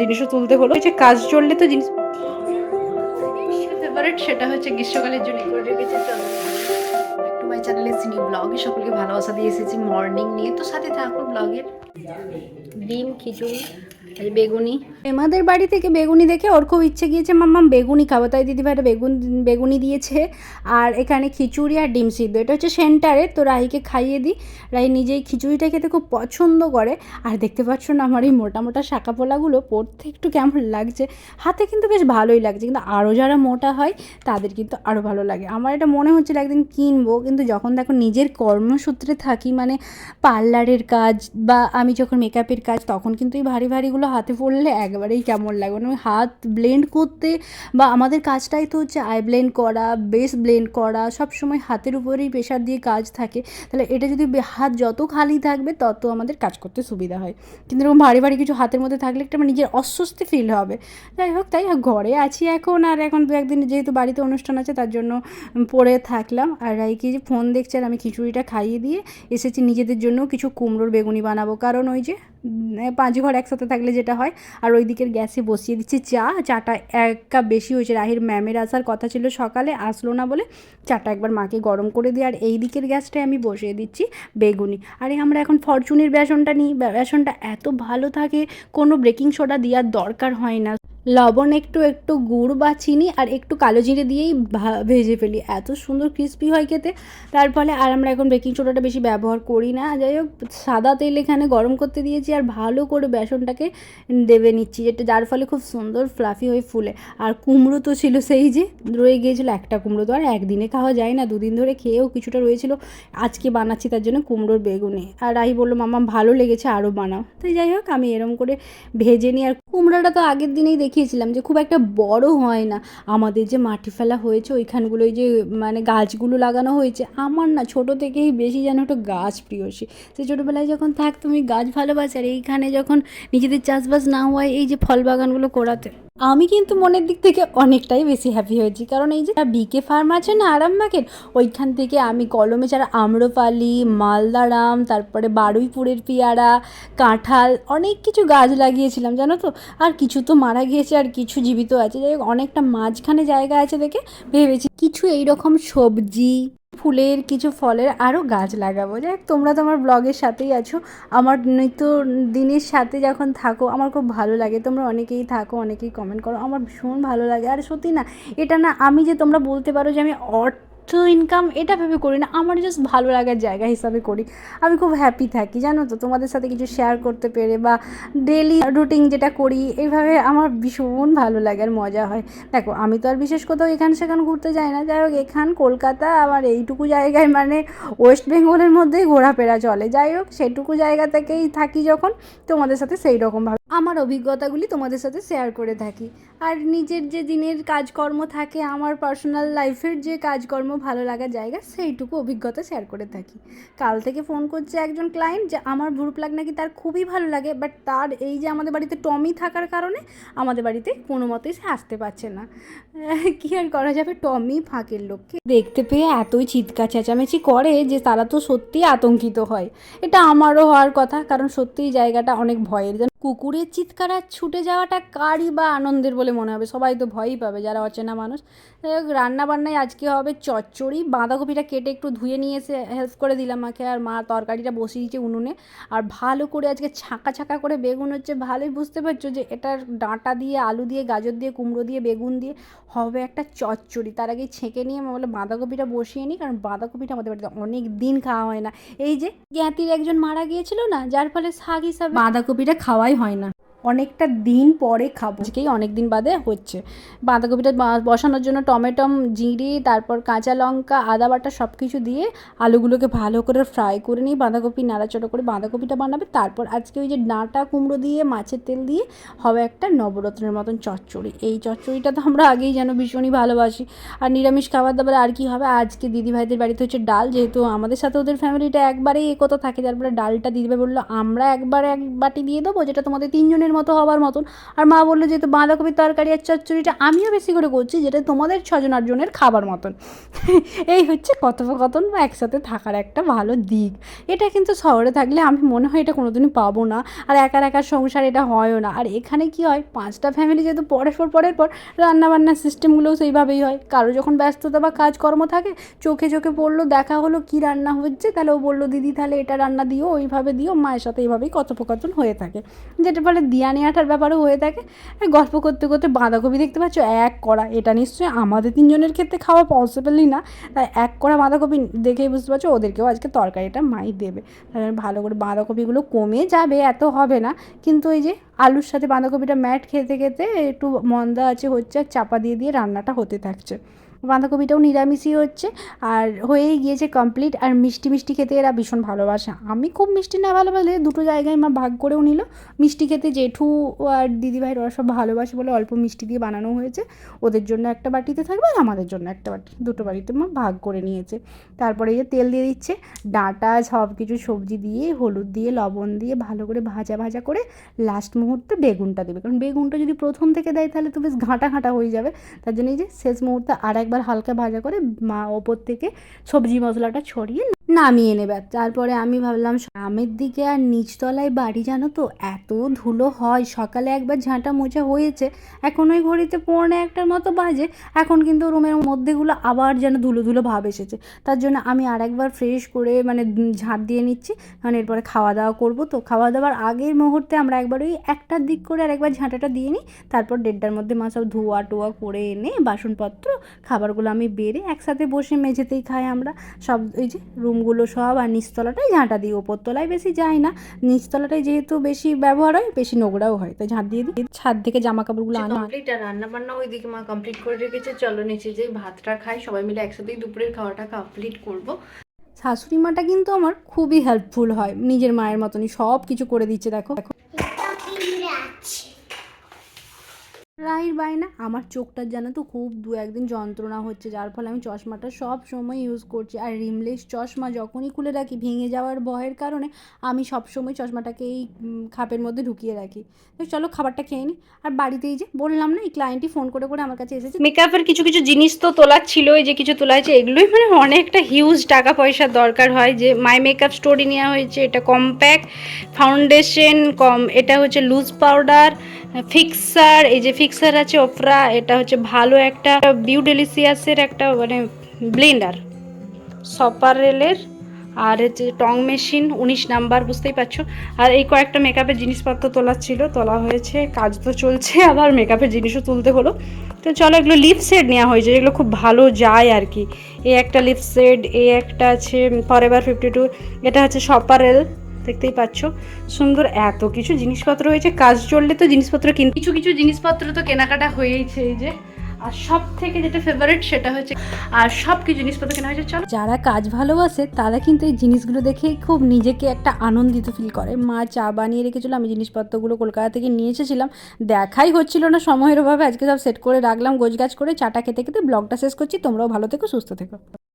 জিনিসও তুলতে হলো। যে কাজ চললে তো জিনিস ফেভারিট সেটা হচ্ছে গ্রীষ্মকালের জন্য করে রেখেছে চলো একটু মাই চ্যানেলে সিনি ব্লগে সকলকে ভালোবাসা দিয়ে এসেছি মর্নিং নিয়ে। তো সাথে থাকুন ব্লগের ডিম, খিচুড়ি বেগুনি। এমাদের বাড়ি থেকে বেগুনি দেখে ওর খুব ইচ্ছে গিয়েছে মাম্মাম বেগুনি খাব। তাই দিদিভাইটা বেগুন, বেগুনি দিয়েছে। আর এখানে খিচুড়ি আর ডিম সিদ্ধ। এটা হচ্ছে সেন্টারে, তো রাহিকে খাইয়ে দিই। রাহি নিজেই খিচুড়িটা খেতে খুব পছন্দ করে। আর দেখতে পাচ্ছ না আমার এই মোটা মোটা শাঁকা পোলাগুলো পড়তে একটু কেমন লাগছে। হাতে কিন্তু বেশ ভালোই লাগছে, কিন্তু আরও যারা মোটা হয়, তাদের কিন্তু আরও ভালো লাগে। আমার এটা মনে হচ্ছিল একদিন কিনবো, কিন্তু যখন দেখো নিজের কর্মসূত্রে থাকি মানে পার্লারের কাজ বা আমি যখন মেকআপের কাজ, তখন কিন্তু এই ভারী, ভারীগুলো হাতে পড়লে একবারেই কেমন লাগে। মানে হাত ব্লেন্ড করতে বা আমাদের কাজটাই তো হচ্ছে আই ব্লেন্ড করা বেস ব্লেন্ড করা সব সময় হাতের উপরেই প্রেশার দিয়ে কাজ থাকে। তাহলে এটা যদি হাত যত খালি থাকবে, তত আমাদের কাজ করতে সুবিধা হয়। কিন্তু এরকম ভারী ভারী কিছু হাতের মধ্যে থাকলে একটা আমার নিজের অস্বস্তি ফিল হবে। যাই হোক, তাই ঘরে আছি এখন। আর এখন দু একদিন যেহেতু বাড়িতে অনুষ্ঠান আছে, তার জন্য পড়ে থাকলাম। আর রাইকে যে ফোন দেখছে আর আমি খিচুড়িটা খাইয়ে দিয়ে এসেছি। নিজেদের জন্য কিছু কুমড়োর বেগুনি বানাবো। কারণ ওই যে পাঁচ ঘর একসাথে থাকলে যেটা হয়। আর ওই দিকের গ্যাসে বসিয়ে দিচ্ছি চা। চাটা এক কাপ বেশি হয়েছে রাহির ম্যামের আসার কথা ছিল সকালে, আসলো না বলে চাটা একবার মাকে গরম করে দিই আর এই দিকের গ্যাসটায় আমি বসিয়ে দিচ্ছি বেগুনি। আরে আমরা এখন ফরচুনের বেসনটা নিই। বেসনটা এত ভালো থাকে, কোনো ব্রেকিং সোডা দেওয়ার দরকার হয় না। লবণ একটু একটু গুড় বা চিনি আর একটু কালো জিরে দিয়েই ভেজে ফেলি। এত সুন্দর ক্রিস্পি হয় খেতে। তার ফলে আর আমরা এখন বেকিং সোডাটা বেশি ব্যবহার করি না। যাই হোক, সাদা তেল এখানে গরম করতে দিয়েছি আর ভালো করে বেসনটাকে দেবে নিচ্ছি, যেটা যার ফলে খুব সুন্দর ফ্লাফি হয়ে ফুলে। আর কুমড়ো তো ছিল সেই যে, রয়ে গিয়েছিল একটা কুমড়ো তো। আর একদিনে খাওয়া যায় না, দুদিন ধরে খেয়েও কিছুটা রয়েছিল। আজকে বানাচ্ছি তার জন্য কুমড়োর বেগুনে। আর আই বলল মামা ভালো লেগেছে আরও বানাও। তাই যাই হোক, আমি এরম করে ভেজে নিই। আর কুমড়োটা তো আগের দিনেই দেখিয়েছিলাম যে খুব একটা বড় হয় না। আমাদের যে মাটি ফেলা হয়েছে, ওইখানগুলোই যে মানে গাছগুলো লাগানো হয়েছে, আমার না ছোট থেকেই বেশি যেন একটা গাছ প্রিয়সী সে। ছোটোবেলায় যখন থাক তুমি গাছ ভালোবাসে আর এইখানে যখন নিজেদের চাষবাস না হয়, এই যে ফল বাগানগুলো করাতে আমি কিন্তু মনের দিক থেকে অনেকটাই বেশি হ্যাপি হয়েছি। কারণ এই যে বিকে ফার্ম আছে না আরামবাগের ওইখান থেকে আমি কলমে ছাড়া আম্রপালি, মালদারাম, তারপরে বারুইপুরের পেয়ারা, কাঁঠাল, অনেক কিছু গাছ লাগিয়েছিলাম, জানো তো? আর কিছু তো মারা গিয়েছে, আর কিছু জীবিত আছে। যাই অনেকটা মাঝখানে জায়গা আছে দেখে ভেবেছি। কিছু এই রকম সবজি ফুলের কিছু ফলের আরও গাছ লাগাবো। যাই তোমরা তো আমার ব্লগের সাথেই আছো। আমার নিত্য দিনের সাথে যখন থাকো, আমার খুব ভালো লাগে। তোমরা অনেকেই থাকো, অনেকেই কমেন্ট করো। আমার ভীষণ ভালো লাগে। আর সত্যি না, এটা না আমি যে তোমরা বলতে পারো যে আমি অর্থ ইনকাম এটা ভেবে করি না। আমার জাস্ট ভালো লাগার জায়গা হিসাবে করি। আমি খুব হ্যাপি থাকি, জানো তো? তোমাদের সাথে কিছু শেয়ার করতে পেরে বা ডেলি রুটিন যেটা করি, এইভাবে আমার ভীষণ ভালো লাগে আর মজা হয়। দেখো, আমি তো আর বিশেষ কোথাও এখান সেখান ঘুরতে যাই না। যাই হোক, এখান, কলকাতা আমার এইটুকু জায়গায় মানে ওয়েস্ট বেঙ্গলের মধ্যেই ঘোরাফেরা চলে। যাই হোক, সেটুকু জায়গা থেকেই থাকি যখন, তোমাদের সাথে সেই রকমভাবে আমার অভিজ্ঞতাগুলি তোমাদের সাথে শেয়ার করে থাকি। আর নিজের যে দিনের কাজকর্ম থাকে, আমার পার্সোনাল লাইফের যে কাজকর্ম ভালো লাগার জায়গা সেইটুকু অভিজ্ঞতা শেয়ার করে থাকি। কাল থেকে ফোন করছে একজন ক্লায়েন্ট যে, আমার ভুরু প্লাগ নাকি তার খুবই ভালো লাগে বাট তার এই যে আমাদের বাড়িতে টমি থাকার কারণে আমাদের বাড়িতে কোনো মতেই সে আসতে পারছে না। কী আর করা যাবে? টমি ফাঁকের লোককে দেখতে পেয়ে এতই চিৎকার চেঁচামেচি করে যে, তারা তো সত্যিই আতঙ্কিত হয়। এটা আমারও হওয়ার কথা, কারণ সত্যিই জায়গাটা অনেক ভয়ের কুকুরের চিৎকার আর ছুটে যাওয়াটা কারই বা আনন্দের বলে মনে হবে। সবাই তো ভয়ই পাবে যারা অচেনা মানুষ। যাই হোক রান্না বান্নায় আজকে হবে চচ্চড়ি। বাঁধাকপিটা কেটে একটু ধুয়ে নিয়ে এসে হেল্প করে দিলাম মাকে আর মা তরকারিটা বসিয়ে দিয়েছে উনুনে। আর ভালো করে আজকে ছাঁকা ছাঁকা করে বেগুন হচ্ছে। ভালোই বুঝতে পারছ যে এটার ডাঁটা দিয়ে, আলু দিয়ে, গাজর দিয়ে, কুমড়ো দিয়ে, বেগুন দিয়ে হবে একটা চচ্চড়ি। তার আগে ছেঁকে নিয়ে বলে বাঁধাকপিটা বসিয়ে নিই কারণ বাঁধাকপিটা আমাদের বাড়িতে অনেক দিন খাওয়া হয় না। এই যে জ্ঞাতির একজন মারা গিয়েছিল না, যার ফলে শাক হিসাবে বাঁধাকপিটা খাওয়াই হয় না। অনেকটা দিন পরে খাব। আজকেই অনেক দিন বাদে হচ্ছে। বাঁধাকপিটা বসানোর জন্য টমেটম জিরে, তারপর কাঁচা লঙ্কা, আদা বাটা সব কিছু দিয়ে আলুগুলোকে ভালো করে ফ্রাই করে নিয়ে বাঁধাকপি নাড়াচাড়া করে বাঁধাকপিটা বানাবে। তারপর আজকে ওই যে ডাঁটা কুমড়ো দিয়ে, মাছের তেল দিয়ে হবে একটা নবরত্নের মতন চচ্চড়ি। এই চচ্চড়িটা তো আমরা আগেই যেন ভীষণই ভালোবাসি। আর নিরামিষ খাবার দাবার আর কি হবে? আজকে দিদিভাইদের বাড়িতে হচ্ছে ডাল, যেহেতু আমাদের সাথে ওদের ফ্যামিলিটা একবারেই একতা থাকে। তারপরে ডালটা দিদিভাই বলল, আমরা একবার এক বাটি দিয়ে দেবো, যেটা তোমাদের তিনজনের মায়ের মতো হবার মতন। আর মা বলল যেহেতু বাঁধাকপির তরকারি আর চচ্চড়িটা আমিও বেশি করে করছি, যেটা তোমাদের ছজন আটজনের খাবার মতন। এই হচ্ছে কথোপকথন বা একসাথে থাকার একটা ভালো দিক। এটা কিন্তু শহরে থাকলে আমি মনে হয় এটা কোনোদিনই পাবো না, আর একার একার সংসার এটা হয়ও না। আর এখানে কি হয়, পাঁচটা ফ্যামিলি যেহেতু পরের পর পরের পর, রান্নাবান্নার সিস্টেমগুলোও সেইভাবেই হয়। কারও যখন ব্যস্ততা বা কাজকর্ম থাকে, চোখে চোখে পড়ল দেখা হলো, কি রান্না হচ্ছে? তাহলে ও বলল, দিদি, তাহলে এটা রান্না দিও, ওইভাবে দিও। মায়ের সাথে এইভাবেই কথোপকথন হয়ে থাকে। যেটা ফলে দিয়া নেওয়াটার ব্যাপারও হয়ে থাকে। এই গল্প করতে করতে বাঁধাকপি দেখতে পাচ্ছ, এক কড়া। এটা নিশ্চয়ই আমাদের তিনজনের ক্ষেত্রে খাওয়া পসিবলই না। তাই এক কড়া বাঁধাকপি দেখেই বুঝতে পারছ, ওদেরকেও আজকে তরকারিটা মাই দেবে। ভালো করে বাঁধাকপিগুলো কমে যাবে, এত হবে না। কিন্তু ওই যে আলুর সাথে বাঁধাকপিটা ম্যাট খেতে খেতে একটু মন্দা আছে, হচ্ছে চাপা দিয়ে দিয়ে রান্নাটা হতে থাকছে। বাঁধাকপিটাও নিরামিষই হচ্ছে। আর হয়েই গিয়েছে কমপ্লিট আর মিষ্টি মিষ্টি খেতে এরা ভীষণ ভালোবাসে। আমি খুব মিষ্টি না ভালোবাসলে দুটো জায়গায় মা ভাগ করেও নিল। মিষ্টি খেতে জেঠু আর দিদিভাই ওরা সব ভালোবাসে বলে অল্প মিষ্টি দিয়ে বানানো হয়েছে। ওদের জন্য একটা বাটিতে থাকবে আর আমাদের জন্য একটা বাটি। দুটো বাড়িতে মা ভাগ করে নিয়েছে। তারপরে যে তেল দিয়ে দিচ্ছে, ডাঁটা, সব কিছু, সবজি দিয়ে, হলুদ দিয়ে, লবণ দিয়ে ভালো করে ভাজা ভাজা করে লাস্ট মুহূর্তে বেগুনটা দেবে। কারণ বেগুনটা যদি প্রথম থেকে দেয় তাহলে তো বেশ ঘাঁটা ঘাঁটা হয়ে যাবে। তার জন্য এই যে শেষ মুহূর্তে আর একবার হালকা ভাজা করে মা ওপর থেকে সবজি মশলাটা ছড়িয়ে নামিয়ে নেবে। তারপরে আমি ভাবলাম, গ্রামের দিকে আর নিচতলায় বাড়ি জানো তো, এত ধুলো হয়। সকালে একবার ঝাঁটা মোছা হয়েছে, এখন ওই ঘড়িতে পৌনে একটার মতো বাজে। এখন কিন্তু রুমের মধ্যেগুলো আবার যেন ধুলো ধুলো ভাব এসেছে। তার জন্য আমি আর একবার ফ্রেশ করে মানে ঝাঁট দিয়ে নিচ্ছি। কারণ এরপরে খাওয়া দাওয়া করব তো। খাওয়া দাওয়ার আগের মুহূর্তে আমরা একবার ওই একটার দিক করে আর একবার ঝাঁটাটা দিয়ে নিই। তারপর দেড়টার মধ্যে মা সব ধোয়া টোয়া করে এনে বাসনপত্র, খাবারগুলো আমি বেড়ে একসাথে বসে মেঝেতেই খাই আমরা। সব ওই যে রুমগুলো সব আর নিচতলাটাই ঝাঁটা দিই ওপরতলায় বেশি যায় না। নিচতলাটাই যেহেতু বেশি ব্যবহার হয় বেশি নোংরাও হয় তাই ঝাঁট দিয়ে দিই। ছাদ থেকে জামা কাপড়গুলো আনা। কমপ্লিট আর রান্না বান্না ওইদিকে মা কমপ্লিট করে রেখেছে। চলো নিচে যে ভাতটা খাই সবাই মিলে একসাথেই দুপুরের খাওয়াটা কমপ্লিট করব। শাশুড়ি মাটা কিন্তু আমার খুবই হেল্পফুল হয়। নিজের মায়ের মতনই সব কিছু করে দিচ্ছে দেখো। রাইর বায়না আমার চোখটার জানো তো খুব দু একদিন যন্ত্রণা হচ্ছে, যার ফলে আমি চশমাটা সব সময় ইউজ করছি। আর রিমলেস চশমা যখনই খুলে রাখি, ভেঙে যাওয়ার ভয়ের কারণে আমি সব সময় চশমাটাকে এই খাপের মধ্যে ঢুকিয়ে রাখি। তো চলো খাবারটা খেয়ে নিই আর বাড়িতেই যে, বললাম না, এই ক্লায়েন্টই ফোন করে করে আমার কাছে এসেছে। মেকআপের কিছু কিছু জিনিস তো তোলার ছিল এই যে কিছু তোলা হয়েছে, এগুলোই মানে অনেকটা হিউজ টাকা পয়সার দরকার হয়। যে মাই মেকআপ স্টোরি নেওয়া হয়েছে, এটা কম্প্যাক্ট ফাউন্ডেশন কম এটা হচ্ছে লুজ পাউডার ফিক্সার এই যে ফিক্সার আছে ওপরা এটা হচ্ছে ভালো একটা বিউ ডেলিসিয়াসের একটা মানে ব্লেন্ডার সপারেলের আর হচ্ছে টং মেশিন উনিশ নাম্বার, বুঝতেই পারছ? আর এই কয়েকটা মেকআপের জিনিসপত্র তোলার ছিল, তোলা হয়েছে, কাজ তো চলছে, আবার মেকআপের জিনিসও তুলতে হলো। তো চলো, এগুলো লিপ সেট নেওয়া হয়েছে যেগুলো খুব ভালো যায় আর কি। এই একটা লিপ সেট এই একটা আছে ফরএভার ফিফটি টু এটা হচ্ছে সপারেল দেখতেই পাচ্ছ। সুন্দর এত কিছু জিনিসপত্র হয়েছে কাজ চললে তো জিনিসপত্র কিন কিছু কিছু জিনিসপত্র তো কেনাকাটা হয়েইছে এই যে। আর সব থেকে যেটা ফেভারিট সেটা হচ্ছে আর সব কিছু জিনিসপত্র কেনা হয়েছে চলো। যারা কাজ ভালোবাসে তারা কিন্তু এই জিনিসগুলো দেখে খুব নিজেকে একটা আনন্দিত ফিল করে। মা চা বানিয়ে রেখেছিল আমি জিনিসপত্রগুলো কলকাতা থেকে নিয়ে এসেছিলাম। দেখাই হচ্ছিল না সময়ের অভাবে আজকে সব সেট করে রাখলাম গোছগাছ করে চাটা খেতে খেতে ব্লগটা শেষ করছি। তোমরাও ভালো থেকো সুস্থ থেকো।